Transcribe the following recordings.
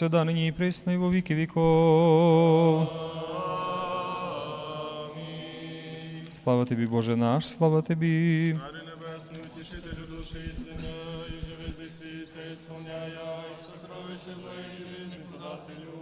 всегда, нині і присно, і во віки віков. Слава тобі, Боже наш, слава тобі. Царю небесний, утішителю душі істини, і живи здесь, все ісполняя, і сокровище моє жизни подателю.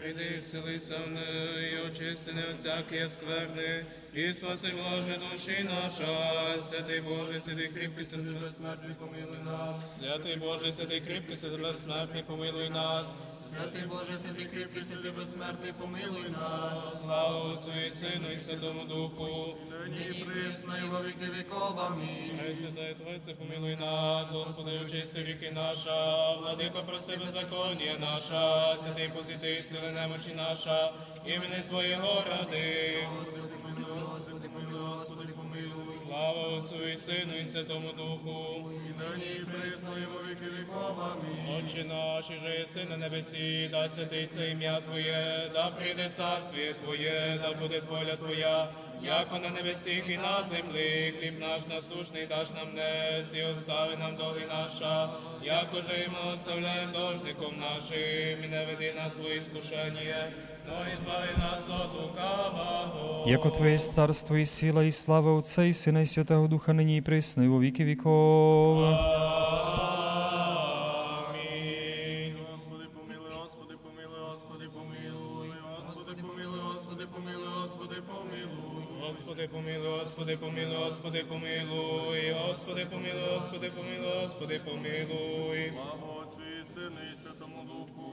Прийди, вселися в неї, очисти не всякі скверни, і спаси блаже душі наша. Святий Боже, святий кріпкий, святий Безсмертний помилуй нас. Святий Боже, святий кріпкий, святий безсмертний, помилуй нас. Святий Боже, святий кріпкий, святий безсмертний, помилуй нас. Слава Отцю і Сину, і Святому Духу. Нині присно, і во віки віков. Амінь. Пресвятая Тройце, помилуй нас, Господи, очисти віки наша, владико, проси беззаконня наша, святий посвятий сили немочі наша, імені Твоєго ради. Господи, помилуй, Господи, помилуй, Господи, помилуй. Слава Отцю і Сину, і Святому Духу. І нині і присно, і во віки віков. Амінь. Отче наш, і же єси на небесі, да святиться ім'я Твоє, да прийде царствіє Твоє, да буде воля Твоя, яко на небесіх і на землі, хліб наш насушний даш нам днес, і остави нам долі наша, яко же і ми оставляємо должником нашим, і не веди нас в іскушення, Яко Твоє є царство і сила, і слава Отця і Сина, і Святого Духа, нині і присно, і во віки віков.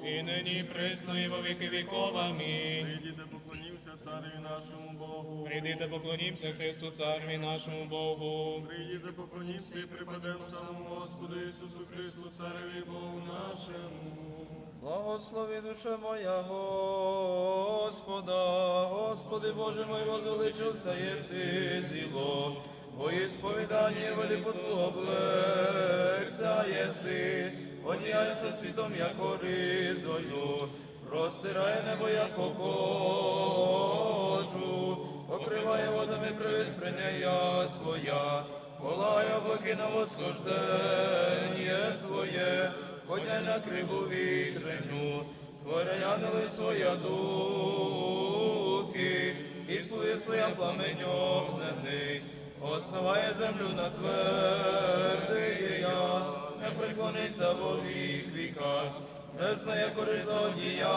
І нині присно, і во віки віков. Амінь. Прийдіте, поклонімося цареві нашому Богу. Прийдите, поклонімся Христу Цареві нашому Богу. Прийдіте, поклонімося і припадемо самому Господу Ісусу Христу, цареві Богу нашому. Благослови душа моя Господа, Господи Боже мой, возвеличився єси зіло, бо ісповідання великоту облекся єси, одняйся світом, як ризою, розтирає небо, як кожу, покриває водами привиспрення своя, полає облаки на восхождення своє, Подняй на крилу вітреню, янели своя духи, і слує своя пламень основає землю на твердий я, не преклониться во вік віка, не знає користь одіяння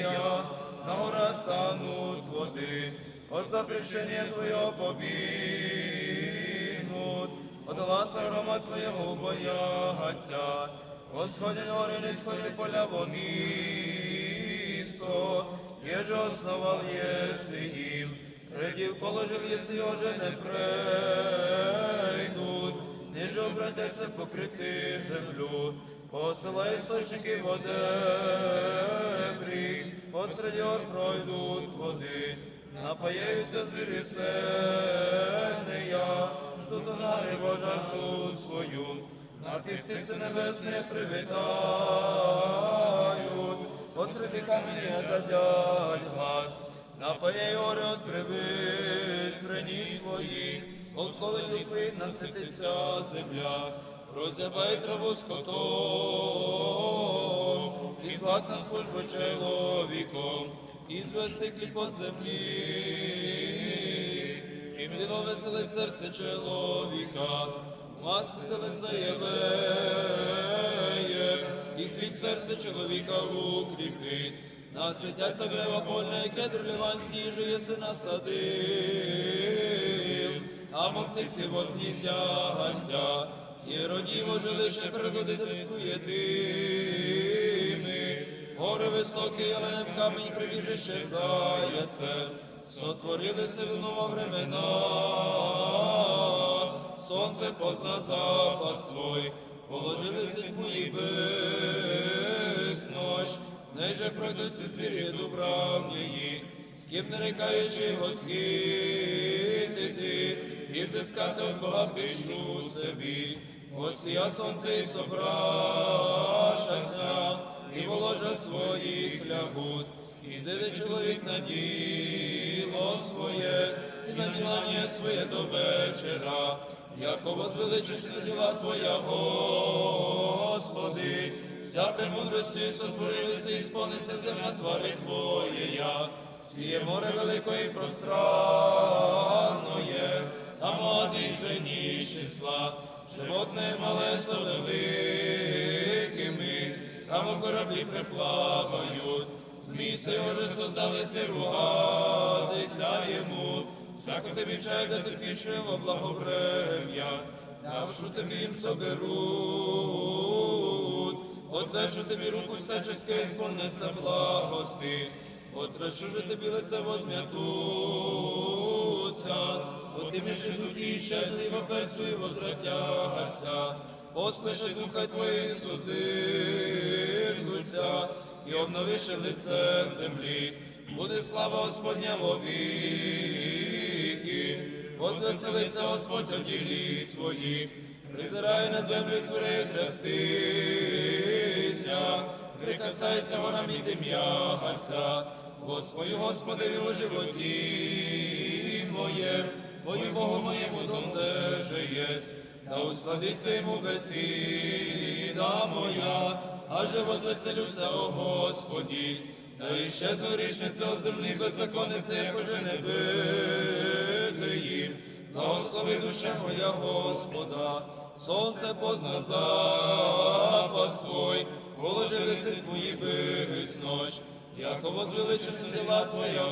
я, на гора стануть води, от запрещення Твоєго побігнуть, от гласа грома Твоєго бояться, Восходять гори, не сходять поля во місто, єже основал єси їм, предів положив єси, уже не прийдуть, ниже обратяться покрити землю, посилай істочники водебрі, посеред гор пройдуть води, напаяються звірі сильний я, жду до нари Божа жду свою, на тих птиці небесне привітають, от среди камені дадять глас, напає гори от привис, приніс своїх, от холодів насититься земля, розябай траву скотом, і злак на службу чоловіком, і звести хліб землі, і віно веселить серце чоловіка, мастити лице єлеєм, і хліб серце чоловіка укріпить. Наситяться дерева польне, і кедр ліванський, же єси насадив, а мотиці возніздяться, і родіво жилище пригодительству єдими. Гори високі, але не в камінь прибіжище заяце, сотворилися в нова времена. Сонце позна запад свой, положилися тьмі без ночь, Неже пройдуться звірі дубравнії, з ким не рекаючи восхитити, і взискати от Бога пішу собі, осія сонце і собрашася, і положа своїх лягут, і зайде чоловік на діло своє, і на ділання своє до вечора, яко возвеличишся діла Твоя, Господи, вся премудрості сотворилися і сповниться земля твари Твоєя. Сіє море великої пространноє, там одних жені з числа, животне мале со великими, там у кораблі приплавають, зміси уже создалися ругатися йому, всяко тобі чай да терпішого благоврем'я, давшу тобі їм соберуть, отвержу тобі руку всячеske і сповниться благости, отрачу же тобі лице возм'ятуться, отиміши духи і щезли, вопер свої возвратяться, послиши духа твої сузирнуться, і обновиши лице землі, буде слава Господня вовіки, возвеселиться Господь о ділі своїх, призирай на землю твори трястися, прикасайся горам і дим'яться, Господи, Господи, у животі моє, Бою Богу моєму дом же єсть, да усладиться йому бесіда моя, аже возвеселюся, о Господі, да іщезну грішниця от землі беззаконниця, як уже не бити їм. Благослови душа моя Господа, сонце позна запад свой, положили си твої бивись ночь, яко возвеличиться діла Твоя,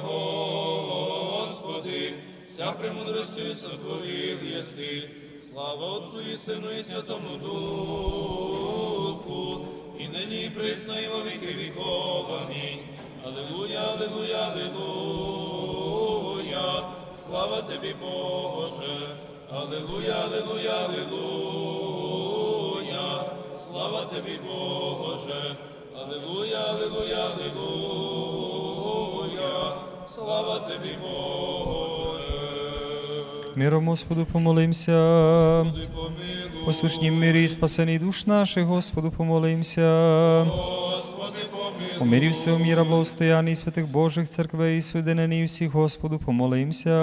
Господи, вся премудростю сотворив єси. Слава Отцу і Сину і Святому Духу, і нині і присно, і во віки віков. Амінь. Алілуя, алілуя, алілуя. Слава тобі, Боже. Алілуя, алілуя, алілуя. Слава тобі, Боже. Алілуя, алілуя. Слава тобі, Боже. Миром Господу помолимся. Господи, помилуй. О сушнім мирі і спасений душ наших, Господу помолимся. Господи, помилуй. У мирі всього міра, благостоянні святих Божих церквей і соєдинені всіх, Господу помолимся.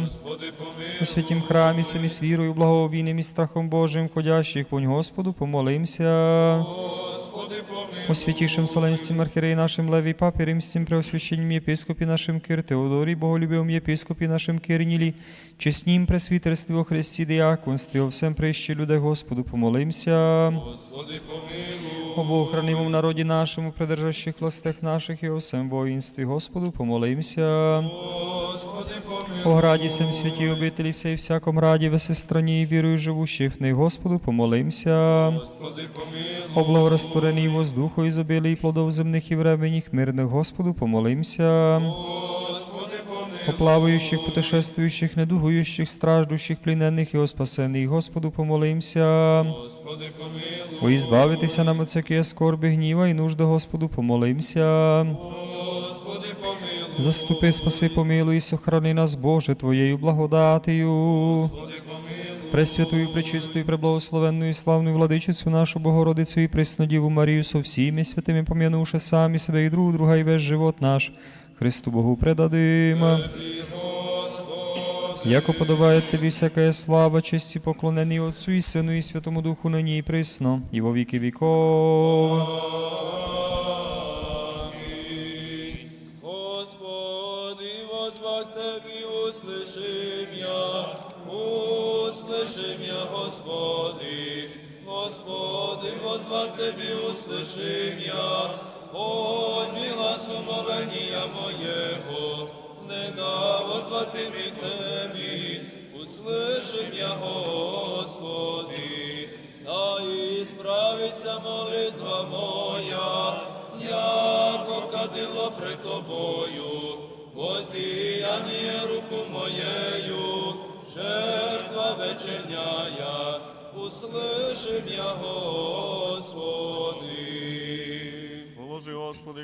Господи, помилуй. У святім храмі, самі з вірою, благовійним і страхом Божим, ходящих вонь Господу помолимся. Господи, помилуй. У святішим Вселенстім архіреї нашим Леві Папі Римським преосвященнім єпископі нашим Кир Теодорі, Боголюбивим єпископі нашим Кирнілі, чеснім пресвітерстві о Христі діяконстві, о всем прищі людей Господу помолимся. Господи, помилуй. О Богохранимому народі нашому, придержащих властях наших і о всем воїнстві Господу помолимся. Господи, помилуй. О граді сем святі обителі сей всяком раді, веси страні і вірою живущих, в Господу помолимся. Господи, помилуй. О благораствореній воздуху, ізобілій плодов земних і временних, мирних Господу помолимся. Господи, помилуй. О плаваючих, путешествуючих, недугуючих, страждущих, плінених і о спасених, Господу помолимся. О ізбавитися нам от всякої скорби, гніва і нужди, Господу помолимся. Заступи, спаси, помилуй, і сохрани нас, Боже, Твоєю благодатію. Господи. Пресвятую, пречистую, преблагословенную і славну владичицю нашу Богородицю і Преснодіву Марію со всіми святими пом'янувши самі себе і друг друга і весь живот наш, Христу Богу предадим. Тобі, Господи. Яко подобає тобі всяка слава, честь і поклонені Отцю і Сину і Святому Духу нині і присно, і во віки віков. Господи. Господи, возвах Тебе, услышим я, о, мила сумовения моего, не да возвати ми Тебі, услышим я,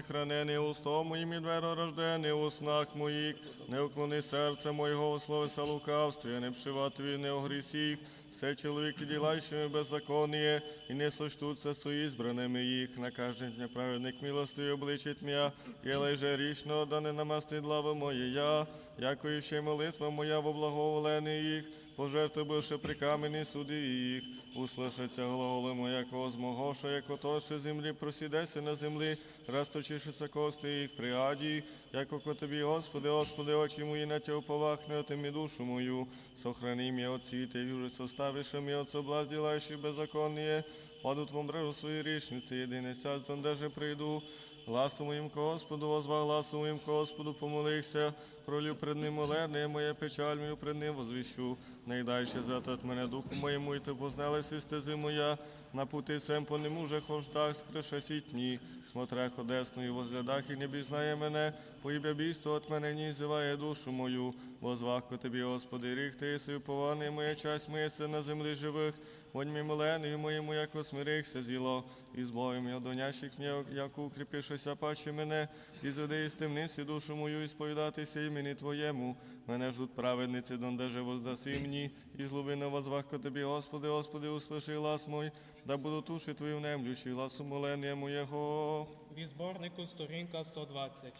Хранене устом моїм і дверо рождене у снах моїх, не уклони серце моєго у словеса лукавстві, не пшивати не огрісіх, все чоловіки ділайшими беззаконніє, і не сочтуться сої избраними їх, на кожен дня праведник милостиві обличить м'я, єлей же річно, да не намастить главу моє я, яко ще молитва моя в облаговолені їх, пожертви бивши при камені суди їх, услышаться глаголи моякого змогоша, як ото ще землі просідеся на землі, расточишиться кости їх при аді, яко ко тобі, Господи, Господи, очі мої на тя уповахне, отими душу мою, сохрани м'я от світи, юри составиша м'я от соблазн, ділаючи беззаконніє, падут в омбрежу свої річниці, єдине сядь, тонде же прийду, Гласу моїм Господу, возва гласу моїм Господу, помолився, пролю пред ним молерне, моя печаль мою пред ним возвіщу. Не йдайше зато от мене духу моєму, і ти позналися стези моя, на пути сем по нему же хождах скрише сітні, смотрех одесною возглядах і не бізнає мене, поїбя бійство от мене ні зиває душу мою, возвах ко тобі, Господи, рік ти єси упований, моя часть моя си на землі живих, Вонь мій милений моєму, як осмирихся зіло, і збавим я донящих мені, як укріпишися паче мене, і зведи із темниці душу мою, і сповідатися імені Твоєму. Мене жут праведниці, дондеже воздаси мені, і злобина возвах ко тобі, Господи, Господи, услиши глас мой, да буду туші Твою немлющий, гласу молення моєго. Від зборнику сторінка 120.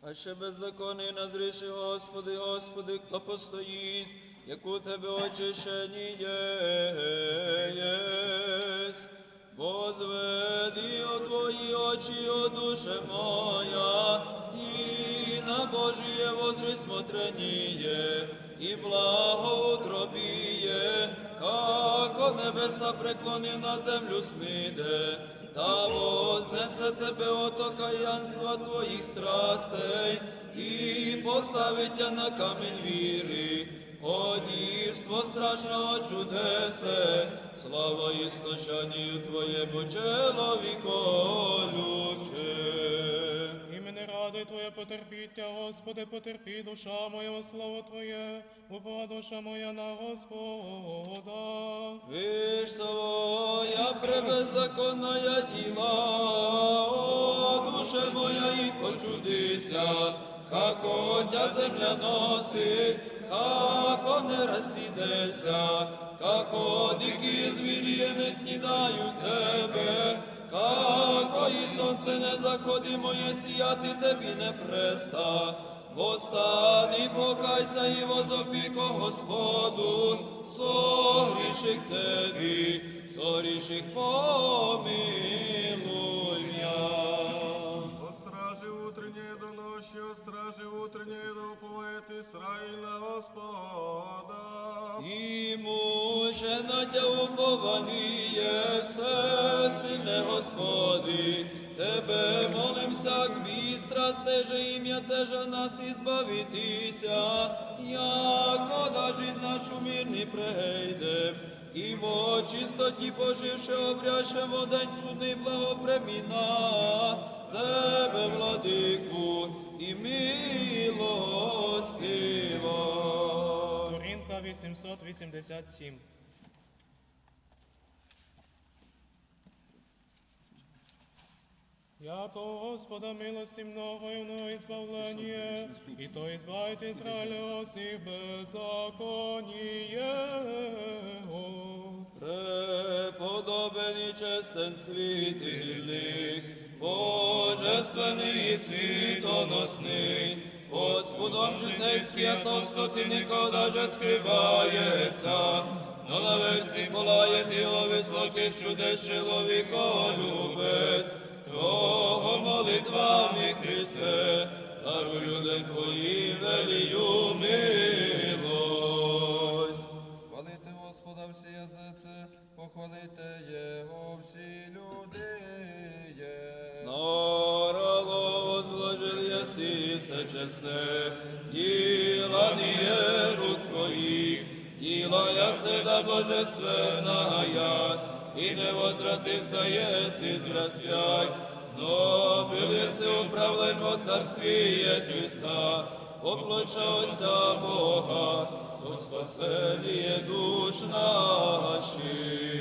А ще беззаконний назріши, Господи, Господи, хто постоїть, як у Тебе очищені єсть. Возведи о Твої очі, о душе моя, і на Божіє возри смотреніє, і благо утробіє, како небеса преклони на землю сниде, та вознесе тебе от окаянства твоїх страстей, і поставить тя на камінь віри. О дійство страшного чудесе, слава істощанію Твоєму чоловіколюче. Імени ради Твоє потерпіття, Господи, потерпі, душа моя, слава Твоє, упова душа моя на Господа. Вишто я пребеззаконная діла, о, душе моя, і почудися, како тя земля носить, како не розсідеся, како дикі звірі не снідають тебе, како і сонце не заходи моє сіяти тобі не преста. Восстани, покайся і возопіко Господу, согріших тебі, согріших помилуй уповает Ісраїль на Господа. І муже на тя упованіє, все сильне Господи, Тебе молимся, к бістра стеже ім'я теже нас ізбавитися, яко да жизнь нашу мирний прийде, і в чистоті поживши обрящем в день судний благопреміна, Тебе, владику, і милостиво. Сторінка 887. Яко Господа милости много и много избавление, и то избавит Израиля от всех беззаконий его. Преподобен і честен світильник, божественний і світоносний, Господом житейський, а толстоти ніколи же скривається, но на версі полає його високих чудес чоловіколюбець, того молитвами Христе, даруй людям Твоїм велію милость. Хвалите Господа всі язиці, похвалите Його всі люди. Яси все честне, діла не рук твоїх, діла яседа божественная, і не возвратився єси з распять, но билися управлен во царствіє Христа, оплочався Бога, о спасення душ наших.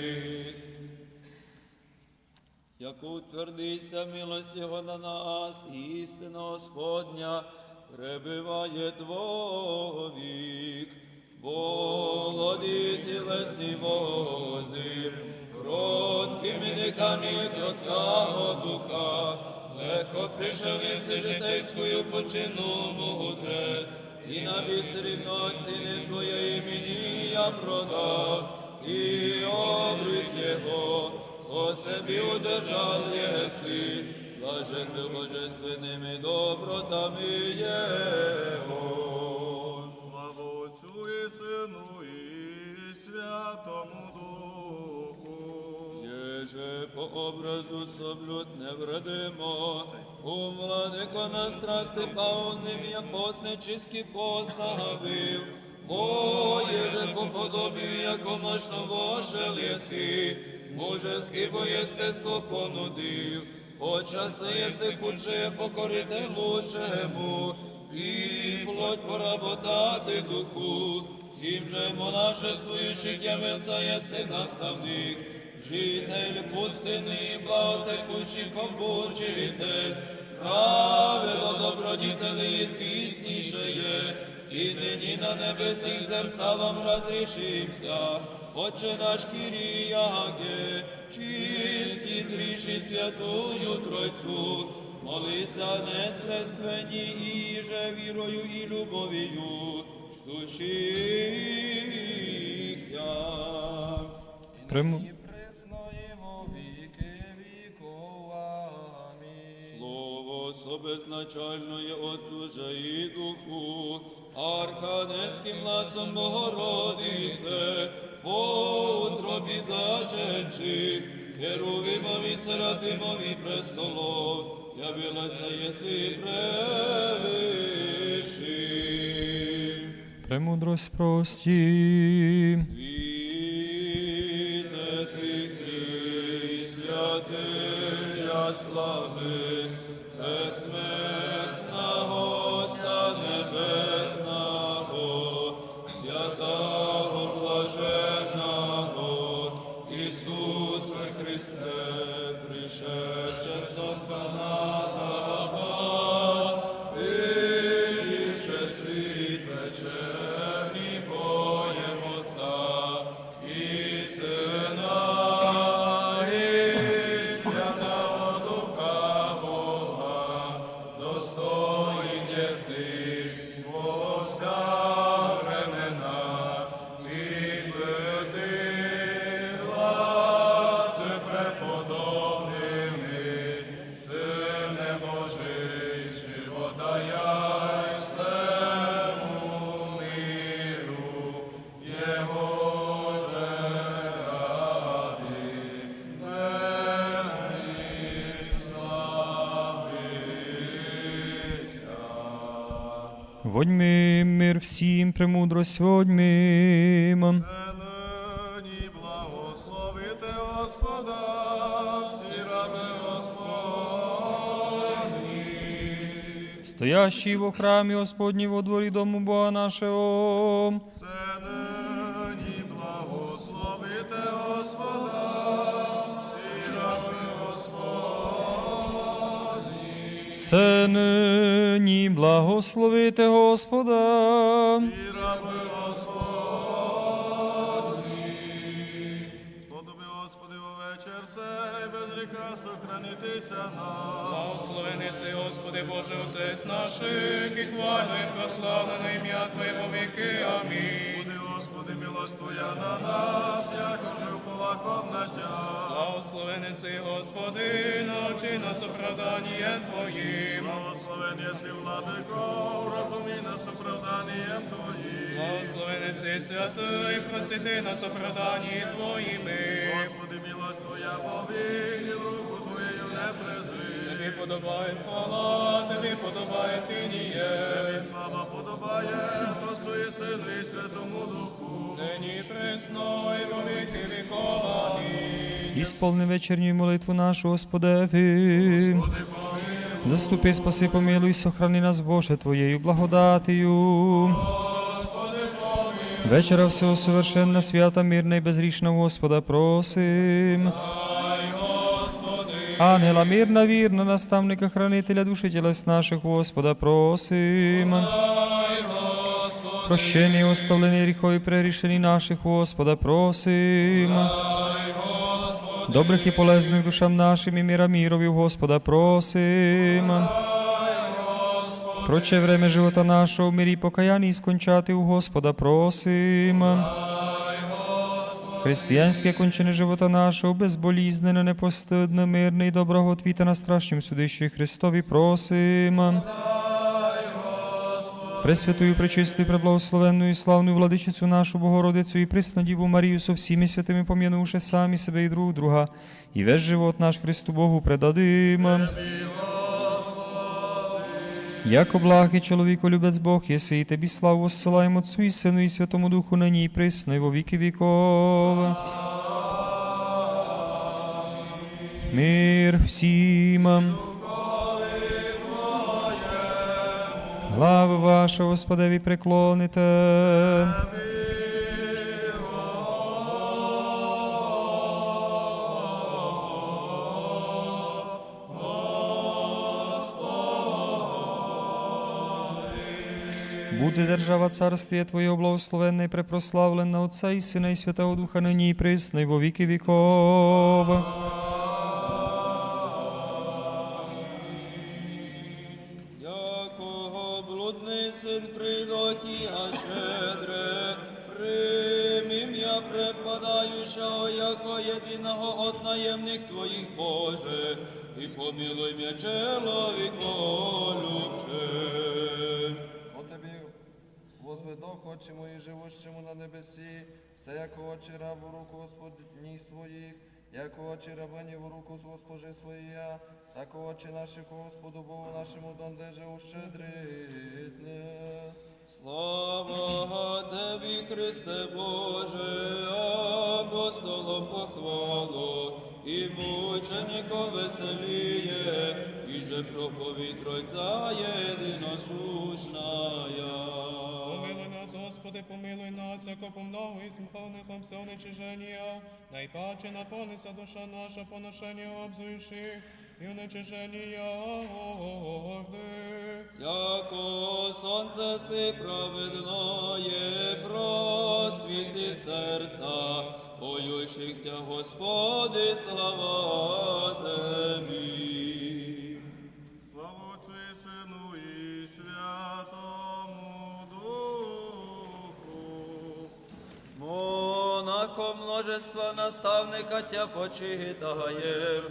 Як утвердися милость Його на нас, істина Господня пребиває Твовік. Володі тілесні возі, кроткими дихами кроткого духа, легко прийшов єси житейською почину мудре, і на бісері ціни Твоє імені я продав, і обрік Його, о собі удержав єси, блажен был божественними добротами Його. Слава Отцю і Сину і Святому Духу. Еже по образу соблюд невредимо, у владико на страсти пауним я постнически поставив, о, еже по подобию, яко мощно вошел еси, мужески єстество понудив, почаси єси худше покорити лучшему, і плоть поработати духу, Тим же монашествуючих явился єси наставник, житель пустини, благотекучих обучитель, правило добродітелі звісніше є, і нині на небесіх зерцалом розрішимся. Отче наш Кирияге, чисті зріши святую Тройцю, молися несредствені і же вірою і любов'ю, штущих тя. Прему... І во віки віков. Слово собезначальное Отцу же и Духу, Архангельским гласом Богородице, по утробі заченчи, Херувимові, Серафимові престолов, явилася єси превиши. Премудрость прості. Світе ти Христ, святия слави, безсмертного преподобними, Сине Божий, живота всему миру, Його же славить. Водьми мир всім, премудрость водьми. Стоящий во храмі Господні во дворі дому Бога нашого. Це нині благословити Господа, всі раби Господні. Се нині благословити Господа. Господні. Гріха сохранитися нам. Благословений си, Господи Боже, Отець наших, і хвально і прославлене ім'я Твоє віки. Амінь. Господи, милость Твоя на нас, як уже уповаком на Тя. Благословений си, Господи, навчи нас оправданням Твоїм. Благословен єси, владико, розумій нас оправданням Твоїм. Благословений си, святий, просвіти нас оправданням Твоїми. Господи, милость Твоя повік, і руку Твоєю не презри. Тобі подобає хвала, Тобі подобає пініє. Тобі слава подобає, Отцу і Сину і Святому Духу. Нині пресно і. Вечірню молитву нашу, Господеві. Заступи, спаси, помилуй, сохрани нас, Боже, Твоєю благодатію. Вечера всього совершенна, свята, мирна і безрічна Господа просим. Ангела мирна, вірна, наставника, хранителя душі тілес наших, Господа просим. Прощення і оставлення гріхові прерішені наших, Господа просим. Добрих і полезних душам нашим і міра мірові, Господа просим. Проче время живота нашого в мирі покаянні скончати у Господа просим. Християнське кончене живота нашого, безболізнене, непостидне, мирне і доброго твіта на страшнім судищі Христові просим. Пресвятую, пречистую, преблагословенную і славную владичицю нашу Богородицю і приснодіву Марію со всіми святими пом'янувши самі себе і друг друга, і весь живот наш Христу Богу предадим. Яко благ і чоловіко любець Бог, єси і тобі славу воссилаємо Отцу і Сину і Святому Духу нині і присно, і во віки віков. Мир всім. Глави ваша, Господеві, преклоните. Буде держава царствія Твоє благословенна і препрославлена Отця і Сина і Святого Духа нині і присно, во віки віков. Помилуй м'я чоловіко любче. О тобі возведох очі мої живущому на небесі, все яко очі рабу руку Господніх своїх, яко очі рабині в руку госпожи своя, так очі наші Господу Богу нашому дондеже ущедритне. Слава Тебі, Христе Боже, апостолом похвалу, і мучеником веселіє, і же проповідь Тройця єдиносушная. Господи, помилуй нас, яко помногу і смховником все уничиження, найпаче наповнися душа наша поношення обзуючих, і уничиження огни. Яко сонце си праведноє, просвіти серця, поющих тя, Господи, слава Тебі. Слава Отцю і Сину і Святому Духу. Монахом множества наставника тя почитаєм,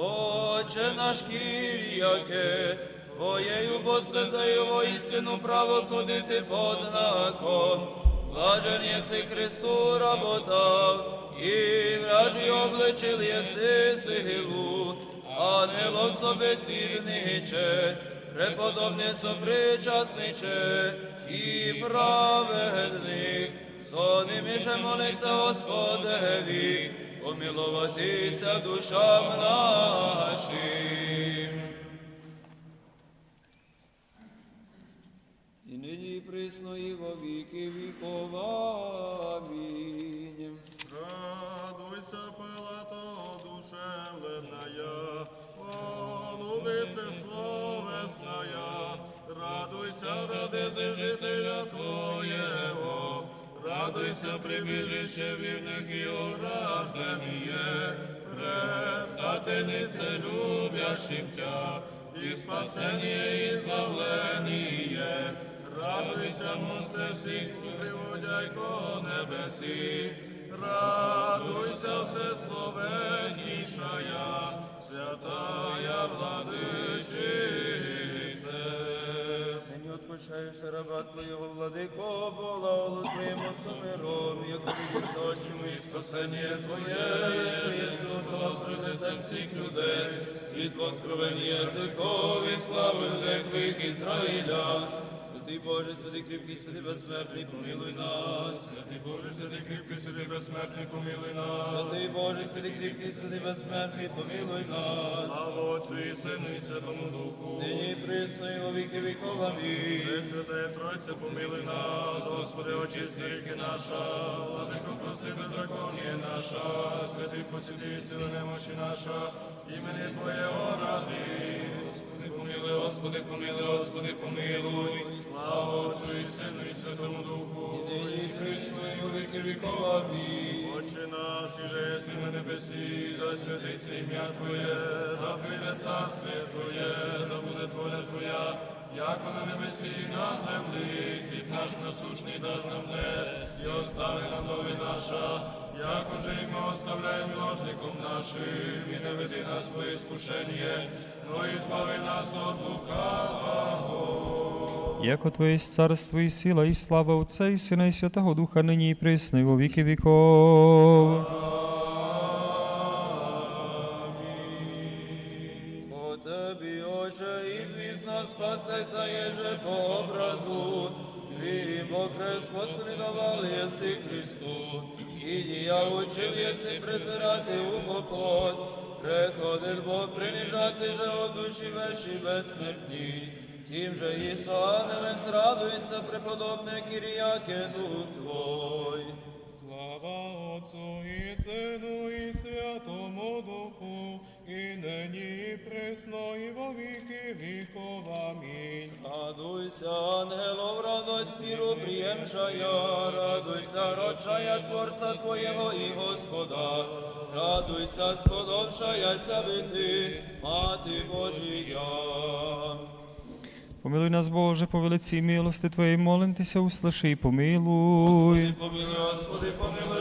Отче наш Кір'яке, Твоєю постезею во істину право ходити по знаком, блажен єси Христу работав, і вражі обличил єси силу, ангелов собесільниче, преподобне сопричасниче, і праведних, сонними же молися Господеві, помилуватися душам нашим. І нині і присно, і во віки віков. Амінь. Радуйся, пилато, душевленная, голубице словесная, радуйся, ради жителя Твоєго, радуйся, прибіжище вірних і огражденіє, престательнице любящим Тя, і спасення, і збавлення, радуйся, мосте всіх, приводяйко небесі, радуйся, все словеснішая, святая владичице. Нині отпущаєш раба Твоєго, владико, Богу Твоєму сумиром, істочимо і спасення Твоє, Твого пред лицем всіх людей, світло откровення язикові, славу людей Твоїх Ізраїля. Святий Боже, святий кріпкий, святий безсмертний, помилуй нас. Святий Боже, святий кріпкий, святий безсмертний, помилуй нас. Святий Боже, святий кріпкий, святий безсмертний, помилуй нас. Слава Отцю і Сину і Святому Духу. Нині і присно, і во віки віков. Амінь. Пресвятая Тройця, помилуй нас, Господи, очисти ріки наша, владико, прости беззаконня наша, святий посвяти сили немощі наша, імені Твоєго ради. Господи, помилуй, Господи, помилуй, Господи, помилуй. Слава Отцю і Сину і Святому Духу. І во віки віков. Амінь. Отче наш, і же єси на небесі, да святиться ім'я Твоє, да прийде царствие Твоє, да буде воля Твоя, яко на небесі і на землі, хліб наш насущний даж нам днес, і остави нам дови наша, яко же і ми оставляємо должником нашим, і не веди нас своє искушення, но і збави нас от лукавого. Яко Твоє царство і сила, і слава Отця, і Сина, і Святого Духа, нині і присно, і во віки віков. Крест посвідував єси Христу, і дія учив єси презирати у попот, приходить Бог принижати же от душі веші безсмертні. Тим же Ісо ангелес радується преподобне Кирияке Дух Твой. Слава Отцу і Сину, і Святому Духу, і нині, і присно, і во віки віков. Амінь. Радуйся, ангелов, радость миру приемшая, радуйся, родшая Творца Твоего и Господа, радуйся, сподобшаяся бити, Мати Божия. Помилуй нас, Боже, по велиці милости Твоєї, молимтеся, услиши і помилуй. Помилуй, Господи, помилуй, Господи, помилуй.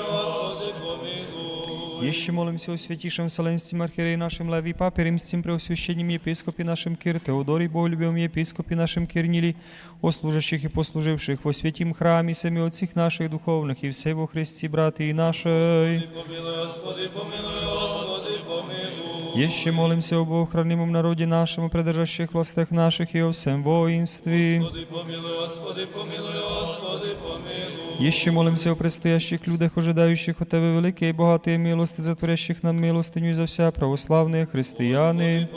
Еще молимся о святейшем Вселенском архиерее нашем Левии Папе, римским преосвященнем епископе нашим Кир, Теодоре, Боголюбивом епископе нашим Кирнили, о служащих и послуживших во святім храмі, семи отців наших духовних і все во Христі, брати і нашей. Господи, помилуй, Господи, помилуй. Еще молимся об охранимом народе нашему, придержащих властях наших и о всем воинстве. Господи, помилуй, Господи, помилуй, Господи, помилуй. Еще молимся о предстоящих людях, ожидающих от Тебе великие и богатые милости, затворящих нам милостиню и за вся православные помилуй.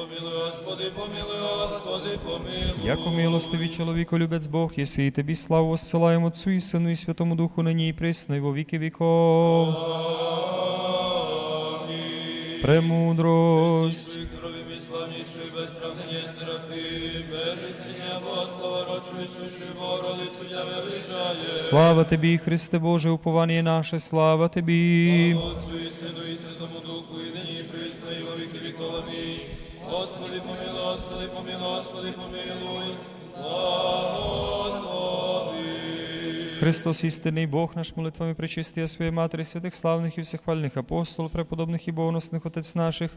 Яко милостивий чоловіко любець Бог, єси і тобі славу осилаємо Отцу і Сину і Святому Духу нині і присно, і во віки віков. Премудрость. Свій славніший, без сравнення серафим, без істиння Богослова, рочої суші Богородицю тя величає. Слава тобі, Христе Боже, уповання наше, слава тобі. Отцю і Сину і Святому Духу, і нині і присно, і во віки віков. Господи, помилуй, Господи, помилуй, Господи, помилуй. Благослови. Христос, істинний Бог наш, молитвами причистия своєї Матері, святих славних і всехвальних апостол, преподобних і богоносних отець наших,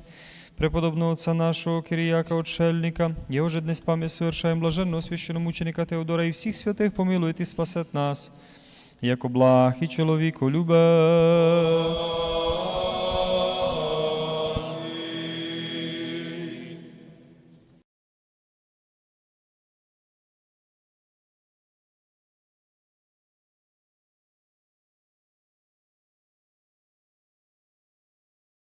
преподобного отца нашого Кирияка, отшельника, його же днес пам'ять совершаємо блаженного священомученика Теодора і всіх святих помилує і спасет нас, як благ і чоловіку любець.